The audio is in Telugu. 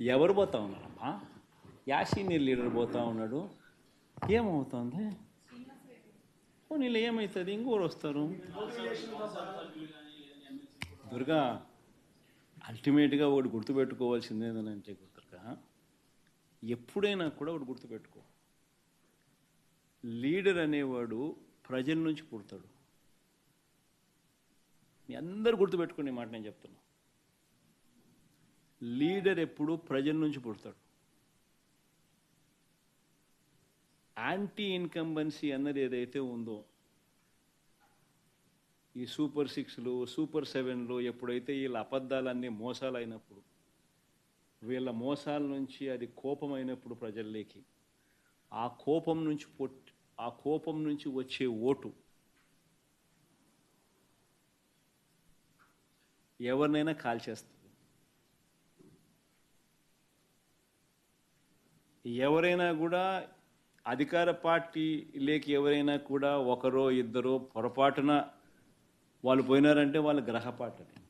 ఎవరు పోతా ఉన్నారమ్మా యా సీనియర్ లీడర్ పోతా ఉన్నాడు. ఏమవుతుంది? నీళ్ళు ఏమవుతుంది ఇంకోరు వస్తారు. దుర్గా అల్టిమేట్గా ఒకటి గుర్తుపెట్టుకోవాల్సింది ఏంటంటే దుర్గా. ఎప్పుడైనా కూడా ఒకటి గుర్తుపెట్టుకో. లీడర్ అనేవాడు ప్రజల నుంచి పుడతాడు. మీ అందరు గుర్తుపెట్టుకునే మాట నేను చెప్తున్నా. లీడర్ ఎప్పుడు ప్రజల నుంచి పుడతాడు. యాంటీ ఇన్కంబెన్సీ అన్నది ఏదైతే ఉందో ఈ సూపర్ సిక్స్లు సూపర్ సెవెన్లు ఎప్పుడైతే వీళ్ళ అబద్ధాలన్నీ మోసాలైనప్పుడు వీళ్ళ మోసాల నుంచి అది కోపం అయినప్పుడు ప్రజల్లోకి ఆ కోపం నుంచి పొట్ ఆ కోపం నుంచి వచ్చే ఓటు. ఎవరినైనా కాల్చేస్తుంది ఎవరైనా కూడా అధికార పార్టీ లేక ఎవరైనా కూడా ఒకరో ఇద్దరో పొరపాటున వాళ్ళు పోయినారంటే వాళ్ళ గ్రహపాటని